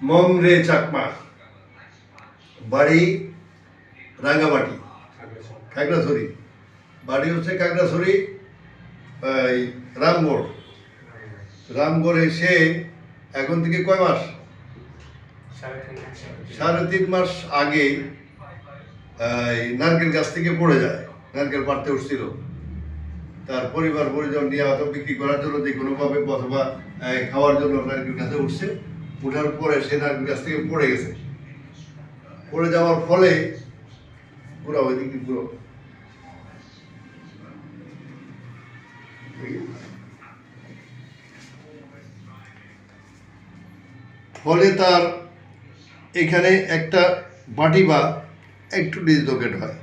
মংরে চাকমা। বাড়ি রাঙ্গামাটি। খাগড়াছড়ি বাড়ি হচ্ছে খাগড়াছড়ি এই, রামগড়। রামগড়ে সে এখন থেকে কয় মাস? সাড়ে তিন মাস আগে নারকেল গাছ থেকে পড়ে যায়। নারকেল পাড়তে উঠছিল। তার পরিবার পরিজন নিয়ে হয়তো বিক্রি করার জন্য যে কোনোভাবে অথবা খাওয়ার জন্য নারকেল গাছে উঠছে। উঠার পরে সে নারকেল গাছ থেকে পড়ে গেছে। পড়ে যাওয়ার ফলে পুরো ওইদিকে পুরো? ফলে তার এখানে একটা বাটি বা একটু ডিসলোকেট হয়।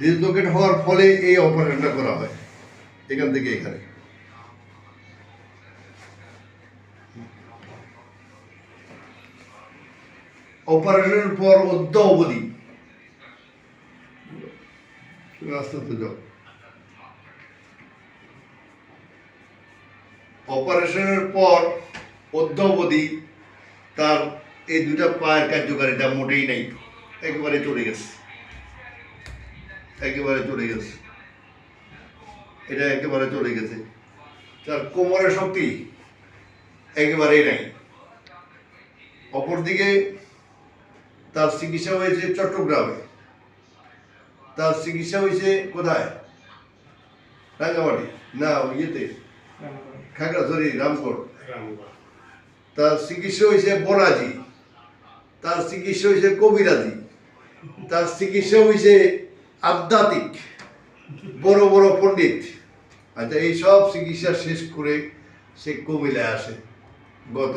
ডিসলোকেট হওয়ার ফলে এই অপারেশনটা করা হয়। এখান থেকে এখানে। অপারেশনের পর অদ্য অবধি। অপারেশনের পর অদ্যাবধি তার এই দুটা পায়ের কার্যকারিতা মোটেই নেই। একেবারে চলে গেছে। একেবারে চলে গেছে। এটা একেবারে চলে গেছে। তার কোমরের শক্তি একেবারেই নাই। অপরদিকে তার চিকিৎসা হয়েছে চট্টগ্রামে। তার চিকিৎসা হয়েছে কোথায়? রাঙ্গামাটি। না ইয়েতে। খাগড়াছড়ি রামকোট। তার চিকিৎসা হয়েছে বরাজি তার চিকিৎসা হয়েছে কবিরাজি। তার চিকিৎসা হয়েছে আধ্যাত্মিক, বড় বড় পণ্ডিত। আচ্ছা এই সব চিকিৎসা শেষ করে সে কুমিল্লায় আসে গত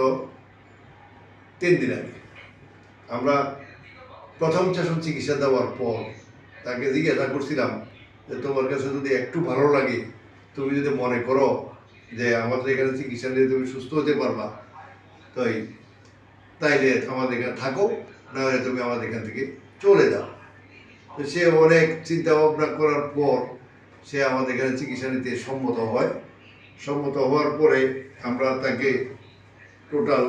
তিন দিন আগে। আমরা প্রথম সেশন চিকিৎসা দেওয়ার পর তাকে জিজ্ঞাসা করছিলাম যে, তোমার কাছে যদি একটু ভালো লাগে, তুমি যদি মনে করো যে আমাদের এখানে চিকিৎসা নিয়ে তুমি সুস্থ হতে পারবা, তাই, তাইলে আমাদের এখানে থাকো না হলে তুমি আমাদের এখান থেকে চলে যাও। সে অনেক চিন্তা ভাবনা করার পর সে আমাদের এখানে চিকিৎসা নিতে সম্মত হয়। সম্মত হওয়ার পরে আমরা তাকে টোটাল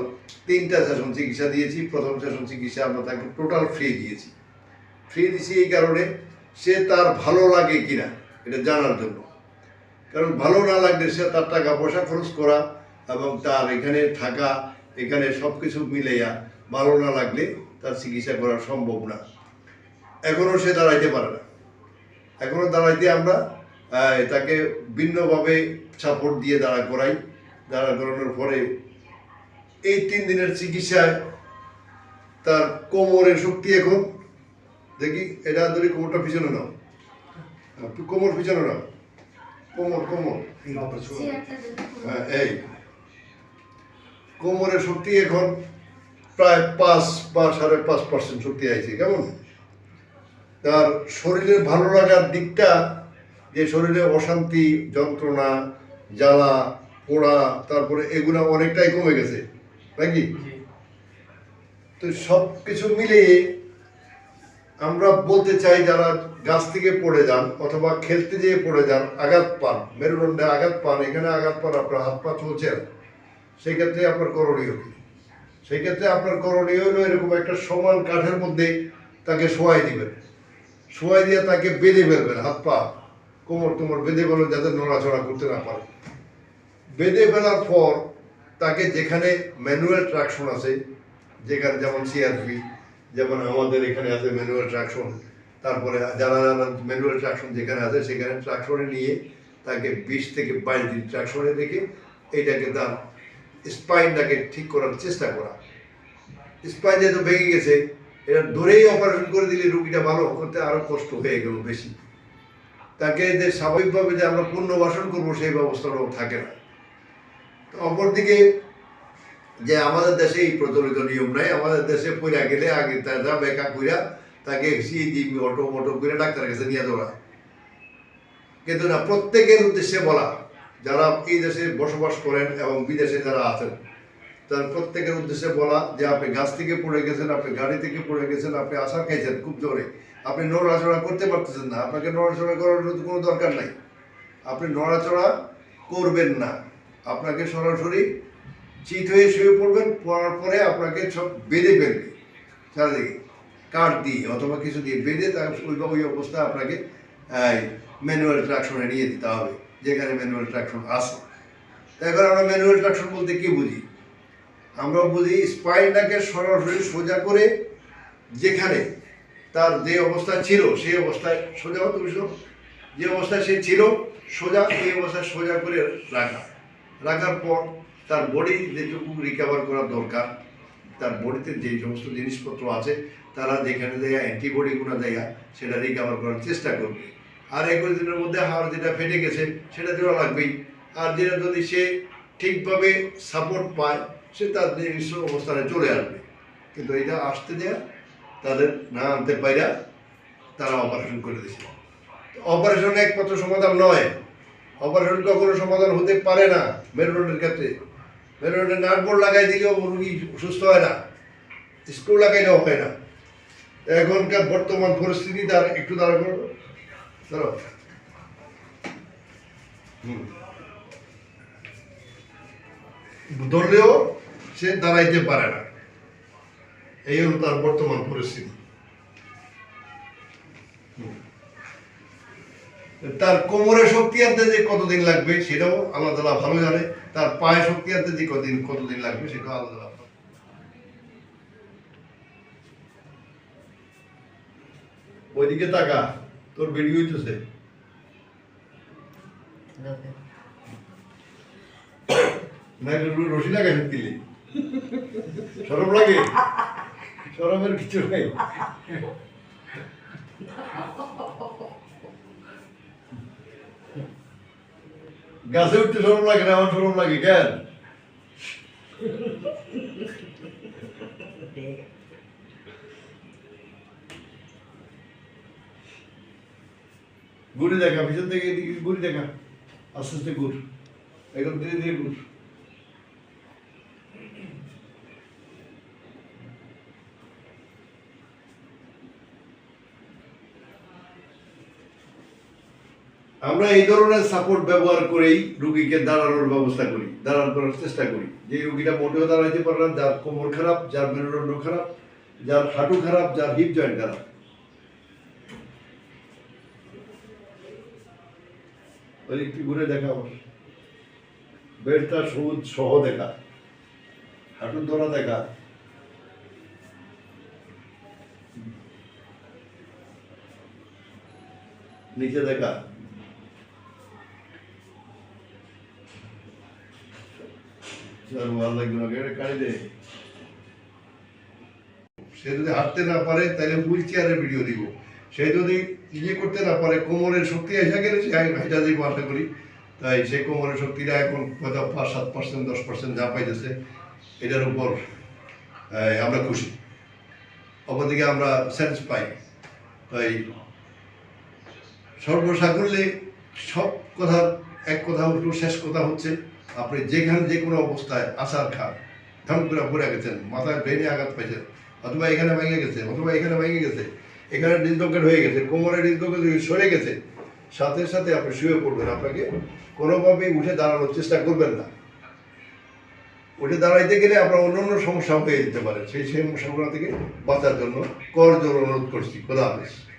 তিনটা সেশন চিকিৎসা দিয়েছি। প্রথম সেশন চিকিৎসা আমরা তাকে টোটাল ফ্রি দিয়েছি। ফ্রি দিয়েছি এই কারণে সে তার ভালো লাগে কিনা এটা জানার জন্য। কারণ ভালো না লাগলে সে তার টাকা পয়সা খরচ করা এবং তার এখানে থাকা, এখানে সব কিছু মিলাইয়া ভালো না লাগলে তার চিকিৎসা করা সম্ভব না। এখনও সে দাঁড়াইতে পারে না। এখনও দাঁড়াইতে আমরা তাকে ভিন্নভাবে সাপোর্ট দিয়ে দাঁড়া করাই। দাঁড়া করানোর পরে এই তিন দিনের চিকিৎসায় তার কোমরের শক্তি এখন। দেখি, এটা ধরে কোমরটা পিছনে নাও। কোমর পিছনে নাও। কোমর কোমর। হ্যাঁ এই। কোমরের শক্তি এখন প্রায় পাঁচ বা সাড়ে পাঁচ পার্সেন্ট শক্তি আছে কেমন? তার শরীরের ভালো লাগার দিকটা যে শরীরে অশান্তি যন্ত্রণা জ্বালা পোড়া তারপরে এগুলো অনেকটাই কমে গেছে নাকি তো সব কিছু মিলিয়ে আমরা বলতে চাই যারা গাছ থেকে পড়ে যান অথবা খেলতে যেয়ে পড়ে যান আঘাত পান মেরুদণ্ডে আঘাত পান এখানে আঘাত পান আপনার হাত পা চলছে না সেই ক্ষেত্রে আপনার করণীয় কি? সেই ক্ষেত্রে আপনার করণীয় হলো এরকম একটা সমান কাঠের মধ্যে তাকে শোয়াই দিবেন। শোয়াই দিয়ে তাকে বেঁধে ফেলবেন, হাত পা, কোমর তোমার বেঁধে ফেলবেন যাতে নড়াচড়া করতে না পারে। বেঁধে ফেলার পর তাকে যেখানে ম্যানুয়াল ট্রাকশন আছে, যেখানে যেমন সিআরপি যেমন আমাদের এখানে আছে ম্যানুয়াল ট্রাকশন তারপরে যারা যারা ম্যানুয়াল ট্রাকশন যেখানে আছে সেখানে ট্রাকশনে নিয়ে তাকে বিশ থেকে বাইশ দিন ট্রাকশনে রেখে এইটাকে তার স্পাইনটাকে ঠিক করার চেষ্টা করা। স্পাইন যেহেতু ভেঙে গেছে এটা ধরেই অপারেশন করে দিলে রুগীটা ভালো করতে আরও কষ্ট হয়ে গেল বেশি। তাকে যে স্বাভাবিকভাবে যে আমরা পুনর্বাসন করব সেই ব্যবস্থাটাও থাকে না। তো অপরদিকে যে আমাদের দেশে এই প্রচলিত নিয়ম নাই, আমাদের দেশে পইরা গেলে আগে তারা বেকা কইরা তাকে সিএজি অটো মোটো করে ডাক্তারের কাছে নিয়ে দৌড়া কিন্তু না, প্রত্যেকের উদ্দেশ্যে বলা, যারা এই দেশে বসবাস করেন এবং বিদেশে যারা আছেন তার প্রত্যেকের উদ্দেশ্যে বলা যে আপনি গাছ থেকে পড়ে গেছেন, আপনি গাড়ি থেকে পড়ে গেছেন, আপনি আশা খাইছেন খুব জোরে। আপনি নড়াচড়া করতে পারতেছেন না, আপনাকে নড়াচড়া করার কোনো দরকার নাই। আপনি নড়াচড়া করবেন না। আপনাকে সরাসরি চিত হয়ে শুয়ে পড়বেন, পড়ার পরে আপনাকে সব বেঁধে ফেলবে। চারিদিকে কাঠ দিয়ে অথবা কিছু দিয়ে বেঁধে তার ওই ওই অবস্থায় আপনাকে ম্যানুয়াল ট্রাকশনে নিয়ে দিতে হবে, যেখানে ম্যানুয়াল ট্রাকশন আছে। এখন আমরা ম্যানুয়াল ট্রাকশন বলতে কী বুঝি? আমরা বুঝি স্পাইনটাকে সরাসরি সোজা করে যেখানে তার যে অবস্থা ছিল, সেই অবস্থায় সোজা হতো যে অবস্থায় সে ছিল, সোজা, এই অবস্থায় সোজা করে রাখা। রাখার পর তার বডি যেটুকু রিকভার করা দরকার, তার বডিতে যে সমস্ত জিনিসপত্র আছে, তারা যেখানে দেয়া অ্যান্টিবডিগুলো দেয়া, সেটা রিকভার করার চেষ্টা করবে। আর একুশ দিনের মধ্যে হাড় যেটা ফেটে গেছে, সেটা দেওয়া লাগবেই। আর যেটা যদি সে ঠিকভাবে সাপোর্ট পায় সে তার নিজস্ব অবস্থানে চলে আসবে। কিন্তু এটা আসতে দেয়া, তাদের না আনতে পাইরা তারা অপারেশন করে দিয়েছে অপারেশন একমাত্র সমাধান নয়। অপারেশন কখনো সমাধান হতে পারে না মেরুদণ্ডের ক্ষেত্রে। মেরুদণ্ডের নাটবোর্ড লাগাই দিলেও রুগী সুস্থ হয় না, স্ক্রু লাগাইলেও হয় না। এখনকার বর্তমান পরিস্থিতি তার একটু দাঁড়া করো। ধরো হুম। ধরলেও সে দাঁড়াইতে পারে না। এই হলো তার বর্তমান পরিস্থিতি। তার কোমরে শক্তি আনতে যে কতদিন লাগবে সেটাও আল্লাহ তালা ভালো জানে। তার পায়ে শক্তি আনতে যে কতদিন কতদিন লাগবে সেটাও আল্লাহ তালা ওইদিকে তাকা তোর ভিডিও হইতেছে। রশি লাগাই দিলি সরম লাগে? সরমের কিছু নাই। গাছে উঠতে সরম লাগে না, আমার সরম লাগে কেন? গুড়ি দেখা, পিছন থেকে ঘুরে দেখা। আস্তে আস্তে ঘুর একদম ধীরে ধীরে ঘুর আমরা এই ধরনের সাপোর্ট ব্যবহার করেই রুগীকে দাঁড়ানোর ব্যবস্থা করি, দাঁড়ান করার চেষ্টা করি। যে রুগীটা মোটেও দাঁড়াইতে পারে না, যার কোমর খারাপ, যার মেরুদণ্ড খারাপ, যার হাঁটু খারাপ, যার হিপ জয়েন্ট খারাপ। ওই একটু ঘুরে দেখা আমার। বেডটা সবুজ সহ দেখা। হাঁটুর ধরা দেখা নিচে দেখা সে যদি হাঁটতে না পারে, তাহলে হুইল চেয়ারের ভিডিও দিব। সে যদি ইয়ে করতে না পারে, কোমরের শক্তি এসে গেলে সে হাইটা দিব, আশা করি। তাই সেই কোমরের শক্তিটা এখন হয়তো পাঁচ, সাত পার্সেন্ট, দশ পার্সেন্ট যা পাইতেছে এটার উপর আমরা খুশি। অপরদিকে আমরা সেন্স পাই। তাই সর্বসাকুল্যে সব কথার এক কথা উঠল, শেষ কথা হচ্ছে, আপনি যেখানে যে কোনো অবস্থায় আসার খান ধাম পড়ে গেছেন, মাথায় ব্রেনে আঘাত পাইছেন, অথবা এখানে ভেঙে গেছে, অথবা এখানে ভেঙে গেছে, এখানে ডিসলকেট হয়ে গেছে, কোমরে ডিসলকেট সরে গেছে, সাথে সাথে আপনি শুয়ে পড়বেন, আপনাকে কোনোভাবেই উঠে দাঁড়ানোর চেষ্টা করবেন না। উঠে দাঁড়াইতে গেলে আমরা অন্য অন্য সমস্যা হয়ে যেতে পারে। সেই সমস্যাগুলো থেকে বাঁচার জন্য কর জোর অনুরোধ করছি। খোদা হাফেজ।